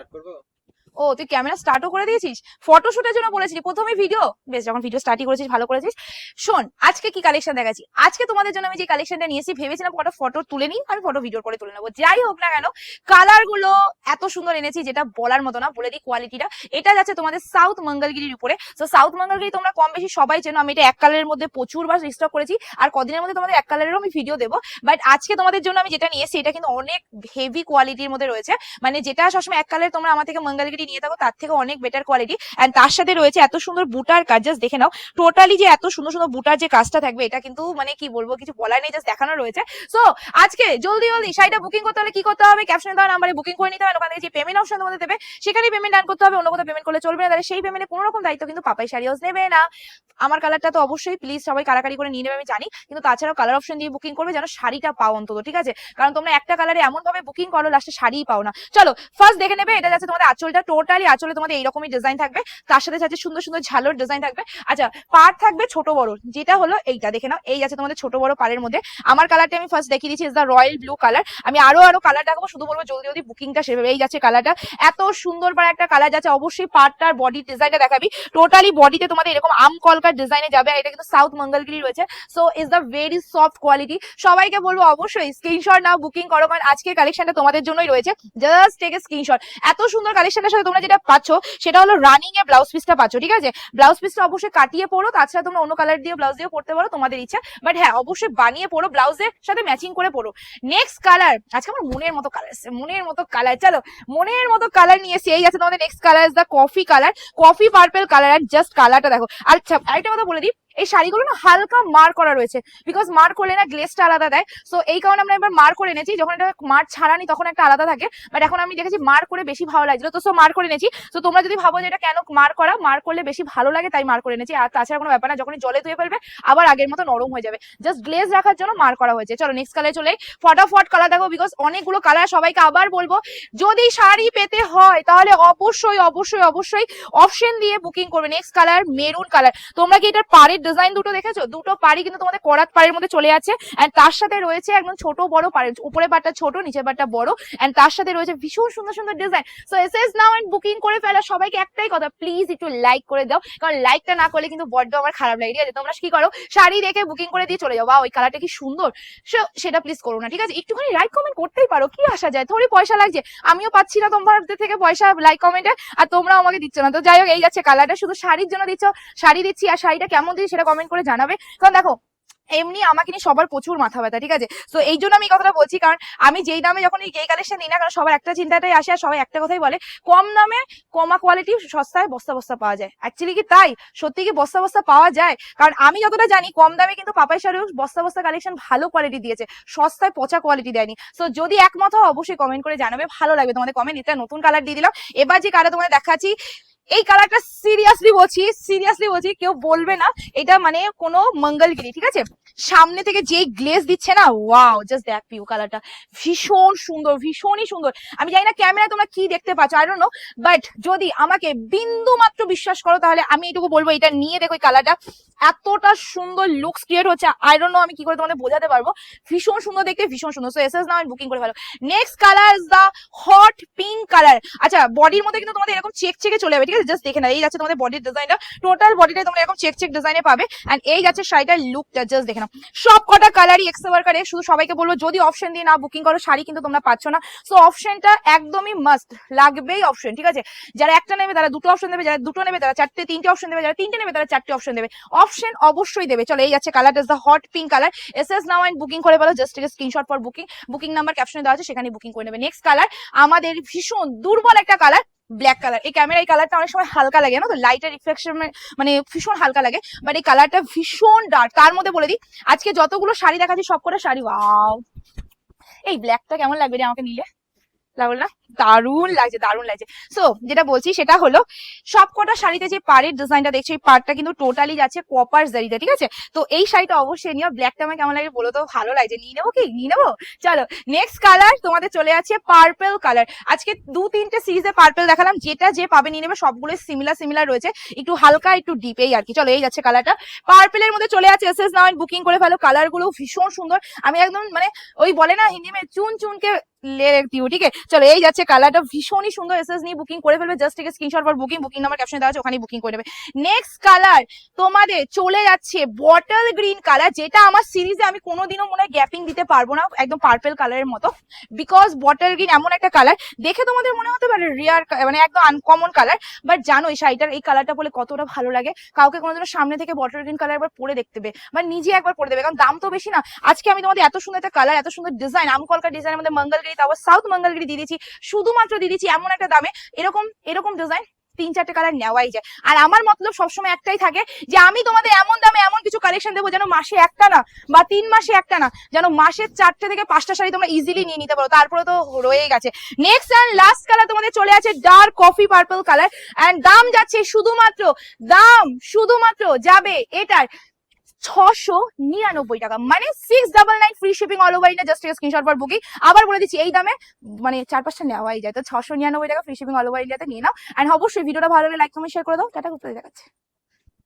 Start করব ও, তুই camera স্টার্টও করে দিয়েছিস? ফটোশুটের জন্য বলেছিলি। প্রথমে ভিডিও বেশ, যখন ভিডিও স্টার্টই করেছিস, ভালো করেছিস। শোন, আজকে কি কালেকশন দেখাচ্ছি? আজকে তোমাদের জন্য আমি যে কালেকশনটা নিয়েছি, ভেবেছিলাম কটা ফটো তুলে নিই, আমি ফটো ভিডিও করে তুলে নেব। যাই হোক না কেন কালারগুলো এত সুন্দর এনেছি, যেটা বলার মতো না, বলে দিই কোয়ালিটিটা এটা যাচ্ছে তোমাদের সাউথ মঙ্গলগিরির উপরে। তো সাউথ মঙ্গলগিরি তোমরা কম বেশি সবাই চেনো, আমি এটা এক কালারের মধ্যে প্রচুর বার রিস্টক করেছি, আর কদিনের মধ্যে তোমাদের এক কালারেরও আমি ভিডিও দেবো। বাট আজকে তোমাদের জন্য আমি যেটা নিয়েছি, এটা কিন্তু অনেক হেভি কোয়ালিটির মধ্যে রয়েছে। মানে যেটা সবসময় এক কালার তোমরা আমার থেকে মঙ্গলগিরি নিয়ে থাকো, তার থেকে অনেক বেটার কোয়ালিটি এন্ড তার সাথে রয়েছে এত সুন্দর বুটার কাজ জাস্ট দেখে নাও। টোটালি যে এত সুন্দর সুন্দর বুটার যে কাজটা থাকবে, এটা কিন্তু মানে কি বলব, কিছু বলার নেই জাস্ট দেখানো রয়েছে। সো আজকে জলদি জলদি শাড়িটা বুকিং করতে হলে কি করতে হবে? ক্যাপশনে দেওয়া নাম্বারে বুকিং করে নিতে হবে, ওখান থেকে যে পেমেন্ট অপশন তোমাদের দেবে সেখানে পেমেন্ট ডান করতে হবে, অন্য কোথাও পেমেন্ট করলে চলবে না। তাহলে সেই পেমেন্টে কোনো রকম দায়িত্ব কিন্তু পাপাই শাড়ি হাউস নেবে না। আমার কালারটা তো অবশ্যই প্লিজ সবাই কারাকারি করে নিয়ে নেবে, আমি জানি। কিন্তু তাছাড়াও কালার অপশন দিয়ে বুকিং করবে যেন শাড়িটা পাও অন্তত, ঠিক আছে? কারণ তোমরা একটা কালারে এমন ভাবে বুকিং করো লাস্টে শাড়িই পাও না। চলো ফার্স্ট দেখে নেবে, এটা যাচ্ছে তোমাদের আঁচলটা টোটালি আঁচলে তোমাদের এইরকমই ডিজাইন থাকবে। তার সাথে সাথে সুন্দর সুন্দর ঝালোর ডিজাইন থাকবে। আচ্ছা পার থাকবে ছোট বড়। যেটা হলো এইটা, দেখে নাও। এই আছে তোমাদের ছোট বড় পাড়ের মধ্যে। আমার কালারটা আমি ফার্স্ট দেখিয়ে দিচ্ছি is the royal blue colour আমি আরও আরও কালার দেখাবো, শুধু বলব জলদি জলদি বুকিংটা সেভাবে এই যাচ্ছে কালারটা এত সুন্দর পাড়া একটা কালার যাচ্ছে, অবশ্যই পাড়টার বডি ডিজাইনটা দেখাবি। টোটালি বডিতে তোমাদের এরকম আম কলকার ডিজাইনে যাবে, আর এটা কিন্তু সাউথ মঙ্গলগিরি রয়েছে। So is the very soft quality সবাইকে বলব অবশ্যই স্ক্রিনশট নাও বুকিং করো, কারণ আজকের কালেকশনটা তোমাদের জন্যই রয়েছে। জাস্ট টেক এ স্ক্রিনশট এত সুন্দর কালেকশনের সাথে তোমরা যেটা পাচ্ছ, সেটা হলো রানিং এ ব্লাউজ পিসটা পাচ্ছ, ঠিক আছে? ব্লাউজ পিসটা অবশ্যই কাটিয়ে পড়ো তাছাড়া তোমরা অন্য কালার দিয়ে ব্লাউজ দিয়ে পড়তে পারো, তোমাদের ইচ্ছা। বাট হ্যাঁ অবশ্যই বানিয়ে পড়ো ব্লাউজের সাথে ম্যাচিং করে পড়ো নেক্সট কালার আজকে আমার মনের মতো কালার মনের মতো কালার চলো, মনের মতো কালার নিয়ে এসে এই আছে তোমাদের next colour is the coffee colour coffee purple colour R just কালারটা দেখো। আচ্ছা আরেকটা কথা বলে দিই এই শাড়িগুলো না হালকা মার করা রয়েছে। বিকজ মার করলে না গ্লেসটা আলাদা দেয়। সো এই কারণে আমরা একবার মার করে এনেছি। যখন এটা মার ছাড়ানি, তখন একটা আলাদা থাকে। বাট এখন আমি দেখেছি মার করে বেশি ভালো লাগছিল। তো সো মার করে এনেছি। তো তোমরা যদি ভাবো যে এটা কেন মার করা, মার করলে বেশি ভালো লাগে, তাই মার করে এনেছি। আর তাছাড়া কোনো ব্যাপার না, যখনই জলে ধুয়ে ফেলবে, আবার আগের মতো নরম হয়ে যাবে। জাস্ট গ্লেজ রাখার জন্য মার করা হয়েছে। চলো নেক্সট কালারে চলে ফটাফট কালার দেখো বিকজ অনেকগুলো কালার সবাইকে আবার বলব। যদি শাড়ি পেতে হয়, তাহলে অবশ্যই অবশ্যই অবশ্যই অপশন দিয়ে বুকিং করবে। নেক্সট কালার মেরুন কালার তোমরা কি এটার পাড়ের ডিজাইন দুটো দেখেছ? দুটো পাড়ি কিন্তু তোমাদের করাত পাড়ের মধ্যে চলে আছে এন্ড তার সাথে রয়েছে একদম ছোট বড় পাড়ের উপরে পাটটা ছোট, নিচের পাটটা বড় এন্ড তার সাথে রয়েছে ভীষণ সুন্দর সুন্দর design so S S now and booking করে ফেলা। সবাইকে একটাই কথা প্লিজ একটু লাইক করে দাও। কারণ লাইকটা না করলে কিন্তু বড্ড আমার খারাপ লাগে। ঠিক আছে? তোমরা কি করো? শাড়ি দেখে বুকিং করে দিয়ে চলে যাও। বা ওই কালারটা কি সুন্দর। সেটা প্লিজ করো না। ঠিক আছে? একটুখানি লাইক কমেন্ট করতেই পারো। কি আসা যায়? থোড়ি পয়সা লাগছে। আমিও পাচ্ছি না তোমাদের থেকে পয়সা লাইক কমেন্টে আর তোমরাও আমাকে দিচ্ছ না। তো যাই হোক, এই যাচ্ছে কালারটা শুধু শাড়ির জন্য দিচ্ছ। শাড়ি দিচ্ছি। আর শাড়িটা কেমন দিচ্ছি সেটা কমেন্ট করে জানাবে। কারণ দেখো, এমনি আমাকে নিয়ে সবার প্রচুর মাথা ব্যথা, ঠিক আছে? তো এই জন্য আমি কথাটা বলছি, কারণ আমি যেই দামে যখন এই কালেকশন নিই না কারণ সবার একটা চিন্তাটাই আসে, আর সবাই একটা কথাই বলে, কম দামে কমা কোয়ালিটি সস্তায় বস্তা বস্তা পাওয়া যায়। অ্যাকচুয়ালি কি তাই? সত্যি কি বস্তা বস্তা পাওয়া যায়? কারণ আমি যতটা জানি, কম দামে কিন্তু পাপাই শাড়িও বস্তা বস্তা কালেকশন ভালো কোয়ালিটি দিয়েছে, সস্তায় পচা কোয়ালিটি দেয়নি। সো যদি একমত হও, অবশ্যই কমেন্ট করে জানাবে, ভালো লাগবে তোমাদের কমেন্ট এটা নতুন কালার দিয়ে দিলাম। এবার যে কালার তোমাদের দেখাচ্ছি এই কালারটা সিরিয়াসলি বলছি সিরিয়াসলি বলছি, কেউ বলবে না। এটা মানে কোনো মঙ্গলগিরি, ঠিক আছে? সামনে থেকে যেই গ্লেজ দিচ্ছে না ওয়াও জাস্ট দেখ পিউ কালারটা ভীষণ সুন্দর, ভীষণই সুন্দর। আমি জানি না ক্যামেরায় তোমরা কি দেখতে পাচ্ছ আই ডোন্ট নো বাট যদি আমাকে বিন্দু মাত্র বিশ্বাস করো, তাহলে আমি এটুকু বলব, এটা নিয়ে দেখো এই কালারটা এতটা সুন্দর লুকস ক্রিয়েট হচ্ছে আই ডোন্ট নো আমি কি করে তোমাদের বোঝাতে পারব। ভীষণ সুন্দর দেখতে, ভীষণ সুন্দর। সো এস এস না আমি বুকিং করে ভালো next colour is the hot pink colour আচ্ছা বডির মধ্যে কিন্তু তোমাদের এরকম চেক চেকে চলে যাবে, ঠিক আছে? জাস্ট দেখে না এই যাচ্ছে তোমাদের বডির ডিজাইনটা টোটাল বডিটাই তোমরা এরকম চেক চেক ডিজাইনে পাবে। এন্ড এই যাচ্ছে শাড়িটার লুকটা জাস্ট দেখে নাও। সব কটা কালারই এক্সে ওয়ার্কারে শুধু সবাইকে বলব, যদি অপশন দিয়ে না বুকিং করো, শাড়ি কিন্তু তোমরা পাচ্ছ না। সো অপশনটা একদমই মাস্ট লাগবেই অপশন ঠিক আছে? যারা একটা নেবে, তারা দুটো অপশন দেবে, যারা দুটো নেবে, তারা চারটে, তিনটে অপশন দেবে, যারা তিনটে নেবে, তারা চারটে অপশন দেবে। অপশন অবশ্যই দেবে। চলো, এই যাচ্ছে colour is the hot pink colour S S now and booking করে বলো just screenshot for booking booking number ক্যাপশনে দেওয়া আছে সেখানে বুকিং করে নেবে। নেক্সট কালার আমাদের ভীষণ দুর্বল একটা কালার ব্ল্যাক কালার এই ক্যামেরা এই কালারটা অনেক সময় হালকা লাগে না তো? লাইটের রিফ্লেকশন মানে ভীষণ হালকা লাগে বাট এই কালারটা ভীষণ ডার্ক তার মধ্যে বলে দিই, আজকে যতগুলো শাড়ি দেখাচ্ছি সব করে শাড়ি ওয়াও এই ব্ল্যাকটা কেমন লাগবে রে আমাকে নিলে? লাগল না দারুণ লাগছে দারুণ লাগছে। সো যেটা বলছি সেটা হলো সব কটা শাড়িতে যে পাড়ের ডিজাইনটা দেখছ, এই পাড়টা কিন্তু টোটালি যাচ্ছে কপার জারিতে ঠিক আছে? তো এই শাড়িটা অবশ্যই নিও ব্ল্যাকটা আমার কেমন লাগে বলো তো, ভালো লাগছে। নিয়ে নেব কি? নিয়ে নেব? চলো নেক্সট কালার তোমাদের চলে আছে পার্পেল কালার আজকে দু তিনটে সিরিজে পার্পেল দেখালাম, যেটা যে পাবে নিয়ে নেবে সবগুলো সিমিলার সিমিলার রয়েছে। একটু হালকা, একটু ডিপ এই আর কি। চলো, এই যাচ্ছে কালারটা পার্পেলের মধ্যে চলে আছে এস এস নাও বুকিং করে ফেলো। কালারগুলো ভীষণ সুন্দর। আমি একদম মানে ওই বলে না হিন্দি মে চুন চুনকে লেটিউ ঠিক আছে চলো, এই যাচ্ছে কালারটা ভীষণই সুন্দর এসএস নিয়ে বুকিং করে ফেলবে জাস্ট থেকে স্ক্রিনশট পর বুকিং বুকিং নাম্বার ক্যাপশনে দেওয়া আছে ওখানে বুকিং করে নেবে। নেক্সট কালার তোমাদের চলে যাচ্ছে বটল গ্রিন কালার যেটা আমার সিরিজে আমি কোনোদিনও মনে হয় গ্যাপিং দিতে পারব না, একদম পার্পেল কালারের মতো। বিকজ বটল গ্রিন এমন একটা কালার দেখে তোমাদের মনে হতে পারে রিয়ার মানে একদম আনকমন কালার বাট জানো, এই শাড়িটার এই কালারটা বলে কতটা ভালো লাগে, কাউকে কোনোদিনও সামনে থেকে বটল গ্রিন কালার একবার পরে দেখতে দেবে বা নিজে একবার পরে দেবে, কারণ দাম তো বেশি না। আজকে আমি তোমাদের এত সুন্দর একটা কালার এত সুন্দর ডিজাইন আমকলকার ডিজাইনের মধ্যে মঙ্গল মঙ্গলগিরি তারপর সাউথ মঙ্গলগিরি দিয়ে শুধুমাত্র দিয়ে এমন একটা দামে। এরকম এরকম ডিজাইন তিন, চারটে কালার নেওয়াই যায়। আর আমার মতলব সবসময় একটাই থাকে যে, আমি তোমাদের এমন দামে এমন কিছু কালেকশন দেবো যেন মাসে একটা না, বা তিন মাসে একটা না, যেন মাসে চারটে থেকে পাঁচটা শাড়ি তোমরা ইজিলি নিয়ে নিতে পারো। তারপরে তো রয়েই গেছে। নেক্সট অ্যান্ড লাস্ট কালার তোমাদের চলে আছে dark coffee purple colour and দাম যাচ্ছে শুধুমাত্র, দাম শুধুমাত্র যাবে এটার ছশো নিরানব্বই টাকা। মানে six double nine free shipping all over India just screenshot for booking আবার বলে দিচ্ছি, এই দামে মানে চার পাঁচটা নেওয়াই যায়। তো ছশো নিরানব্বই টাকা ফ্রি শিপিং অল ওভার ইন্ডিয়াতে নিয়ে নাও। অ্যান্ড অবশ্যই ভিডিওটা ভালো লাগে লাইক কমেন্ট শেয়ার করে দাও। টাটা করতে দেখাচ্ছে।